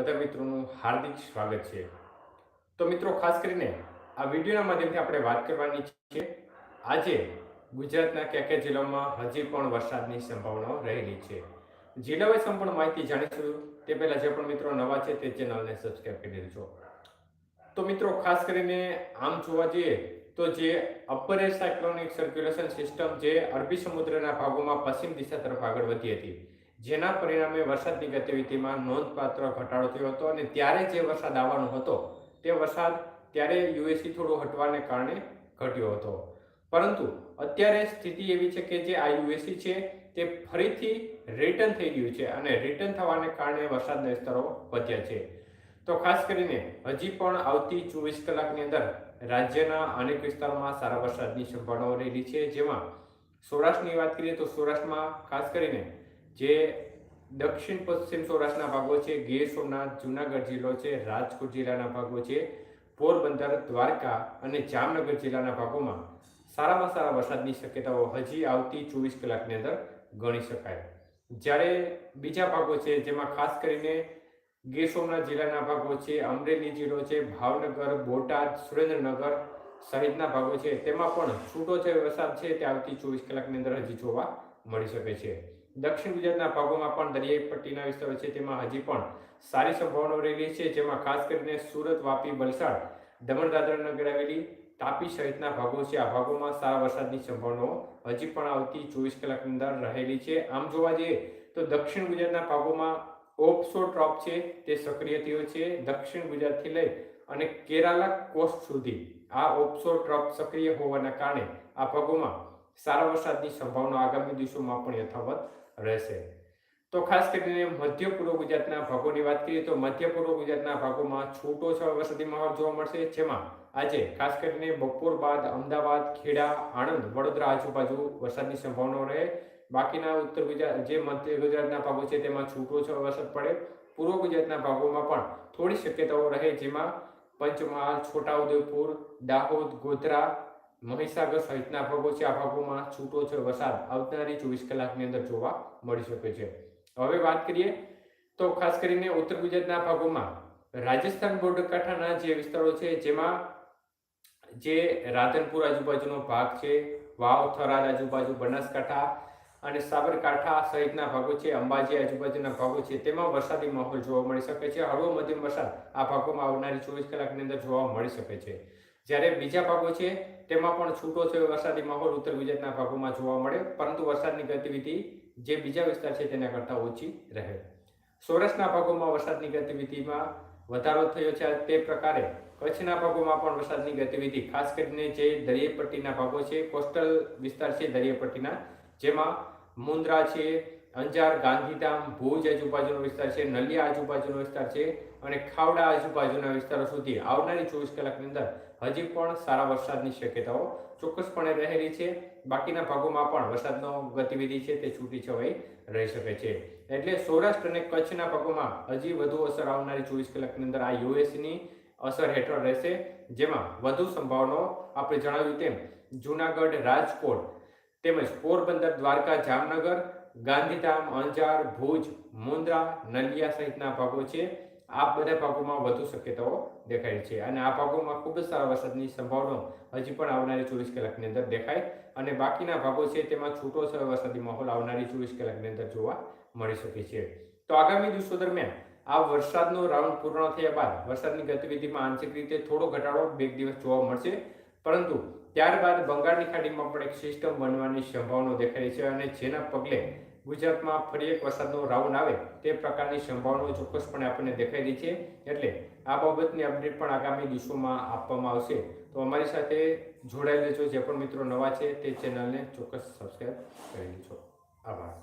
બધા મિત્રોનું હાર્દિક સ્વાગત છે. તો મિત્રો, ખાસ કરીને આ વિડીયોના માધ્યમથી આપણે વાત કરવાની છે, આજે ગુજરાતના કયા કયા જિલ્લામાં હજી પણ વરસાદની સંભાવનાઓ રહેલી છે. જિલ્લાવાઈ સંપૂર્ણ માહિતી જાણીશું, તે પહેલાં જે પણ મિત્રો નવા છે, તે ચેનલને સબસ્ક્રાઈબ કરી દેજો. તો મિત્રો, ખાસ કરીને આમ જોવા જઈએ, તો જે upper air cyclonic circulation system જે અરબી સમુદ્રના ભાગોમાં પશ્ચિમ દિશા તરફ આગળ વધી હતી જેના પરિણામે વરસાદની ગતિવિધિમાં નોંધપાત્ર ઘટાડો થયો હતો અને ત્યારે જે વરસાદ આવવાનો હતો, તે વરસાદ ત્યારે યુએસી થોડો હટવાને કારણે ઘટ્યો હતો. પરંતુ અત્યારે સ્થિતિ એવી છે કે જે આ યુએસી છે, તે ફરીથી રિટર્ન થઈ ગયું છે અને રિટર્ન થવાને કારણે વરસાદના સ્તરો વધ્યા છે. તો ખાસ કરીને હજી પણ આવતી ચોવીસ કલાકની અંદર રાજ્યના અનેક વિસ્તારોમાં સારા વરસાદની સંભાવનાઓ રહેલી છે. જેમાં સૌરાષ્ટ્રની વાત કરીએ તો સૌરાષ્ટ્રમાં ખાસ કરીને જે દક્ષિણ પશ્ચિમ સૌરાષ્ટ્રના ભાગો છે, ગીર સોમનાથ, જુનાગઢ જિલ્લો છે, રાજકોટ જિલ્લાના ભાગો છે, પોરબંદર, દ્વારકા અને જામનગર જિલ્લાના ભાગોમાં સારામાં સારા વરસાદની શક્યતાઓ હજી આવતી ચોવીસ કલાકની અંદર ગણી શકાય. જ્યારે બીજા ભાગો છે, જેમાં ખાસ કરીને ગીર સોમનાથ જિલ્લાના ભાગો છે, અમરેલી જિલ્લો છે, ભાવનગર, બોટાદ, સુરેન્દ્રનગર સહિતના ભાગો છે, તેમાં પણ છૂટો છે વરસાદ છે, તે આવતી ચોવીસ કલાકની અંદર હજી જોવા મળી શકે છે. દક્ષિણ ગુજરાતના ભાગોમાં પણ દરિયાઈ પટ્ટીના વિસ્તારો છે, તેમાં હજી પણ સારી સંભાવનાઓ રહેલી છે, જેમાં ખાસ કરીને સુરત, વાપી, વલસાડ દમણ દાદરા નગર હવેલી તાપી સહિતના ભાગો છે. આ ભાગોમાં સારા વરસાદની સંભાવનાઓ હજી પણ આવતી ચોવીસ કલાકની અંદર રહેલી છે. આમ જોવા જઈએ તો દક્ષિણ ગુજરાતના ભાગોમાં ઓફશોર ટ્રોપ છે, તે સક્રિય થયો છે. દક્ષિણ ગુજરાતથી લઈ અને કેરાલા કોસ્ટ સુધી આ ઓફશોર ટ્રોપ સક્રિય હોવાના કારણે આ ભાગોમાં સારા વરસાદની સંભાવના આગામી દિવસોમાં પણ યથાવત રહેશે. તો ખાસ કરીને મધ્ય પૂર્વ ગુજરાતના ભાગોની વાત કરીએ તો મધ્ય પૂર્વ ગુજરાતના ભાગોમાં છૂટો વરસાદી માહોલ જોવા મળશે, જેમાં આજે ખાસ કરીને બપોર બાદ અમદાવાદ, ખેડા, આણંદ, વડોદરા આજુબાજુ વરસાદની સંભાવના રહે. બાકીના ઉત્તર ગુજરાત, જે મધ્ય ગુજરાતના ભાગો છે તેમાં છૂટો વરસાદ પડે. પૂર્વ ગુજરાતના ભાગોમાં પણ થોડી શક્યતાઓ રહે, જેમાં પંચમહાલ, છોટાઉદેપુર, દાહોદ, ગોધરા મહીસાગર સહિતના ભાગો છે. આ ભાગોમાં છૂટો છે વરસાદ આવનારી ચોવીસ કલાકની અંદર જોવા મળી શકે છે. હવે વાત કરીએ તો ખાસ કરીને ઉત્તર ગુજરાતના ભાગોમાં રાજસ્થાન બોર્ડર કાંઠાના જે વિસ્તારો છે, જેમાં જે રાધનપુર આજુબાજુનો ભાગ છે વાવ થરાદ આજુબાજુ, બનાસકાંઠા અને સાબરકાંઠા સહિતના ભાગો છે, અંબાજી આજુબાજુના ભાગો છે, તેમાં વરસાદી માહોલ જોવા મળી શકે છે. હળવો મધ્યમ વરસાદ આ ભાગોમાં આવનારી ચોવીસ કલાકની અંદર જોવા મળી શકે છે. જ્યારે બીજા ભાગો છે, તેમાં પણ છૂટો થયો વરસાદી માહોલ ઉત્તર ગુજરાતના ભાગોમાં જોવા મળે, પરંતુ વરસાદની ગતિવિધિ જે બીજા વિસ્તાર છે તેના કરતાં ઓછી રહે. સૌરાષ્ટ્રના ભાગોમાં વરસાદની ગતિવિધિમાં વધારો થયો છે, તે પ્રકારે કચ્છના ભાગોમાં પણ વરસાદની ગતિવિધિ, ખાસ કરીને જે દરિયાઈ પટ્ટીના ભાગો છે, કોસ્ટલ વિસ્તાર છે દરિયાઈ પટ્ટીના, જેમાં મુન્દ્રા છે અંજાર, ગાંધીધામ, ભુજ આજુબાજુનો વિસ્તાર છે, નલિયા આજુબાજુનો વિસ્તાર છે અને ખાવડા આજુબાજુના વિસ્તારો સુધી આવનારી ચોવીસ કલાકની અંદર હજી પણ સારા વરસાદની શક્યતાઓ ચોક્કસપણે રહેલી છે. બાકીના ભાગોમાં પણ વરસાદનો ગતિવિધિ છે તે છૂટી છવાઈ રહી શકે છે. એટલે સૌરાષ્ટ્ર અને કચ્છના ભાગોમાં હજી વધુ અસર આવનારી ચોવીસ કલાકની અંદર આ યુએસની અસર હેઠળ રહેશે, જેમાં વધુ સંભાવનાઓ આપણે જણાવ્યું તેમ જુનાગઢ, રાજકોટ તેમજ પોરબંદર, દ્વારકા, જામનગર ગાંધીધામ, અંજાર, ભુજ, મુન્દ્રા, નલિયા સહિતના ભાગો છે. આ બધા ભાગોમાં વધુ શક્યતાઓ દેખાય છે અને આ ભાગોમાં ખૂબ જ સારા વરસાદની સંભાવના હજી પણ આવનારી ચોવીસ કલાકની અંદર દેખાય અને બાકીના ભાગો છે તેમાં છૂટો વરસાદી માહોલ આવનારી ચોવીસ કલાકની અંદર જોવા મળી શકે છે. તો આગામી દિવસો દરમિયાન આ વરસાદનો રાઉન્ડ પૂર્ણ થયા બાદ વરસાદની ગતિવિધિમાં આંશિક રીતે થોડો ઘટાડો બે દિવસ જોવા મળશે. પરંતુ ત્યારબાદ બંગાળની ખાડીમાં પણ એક સિસ્ટમ બનવાની સંભાવના દેખાય છે અને જેના પગલે ગુજરાતમાં ફરી એક વરસાદનો રાઉન્ડ આવે તે પ્રકારની સંભાવનાઓ ચોક્કસપણે આપણને દેખાઈ રહી છે. એટલે આ બાબતની અપડેટ પણ આગામી દિવસોમાં આપવામાં આવશે. તો અમારી સાથે જોડાઈ લેજો જે પણ મિત્રો નવા છે તે ચેનલને ચોક્કસ સબસ્ક્રાઈબ કરી લેજો. આભાર.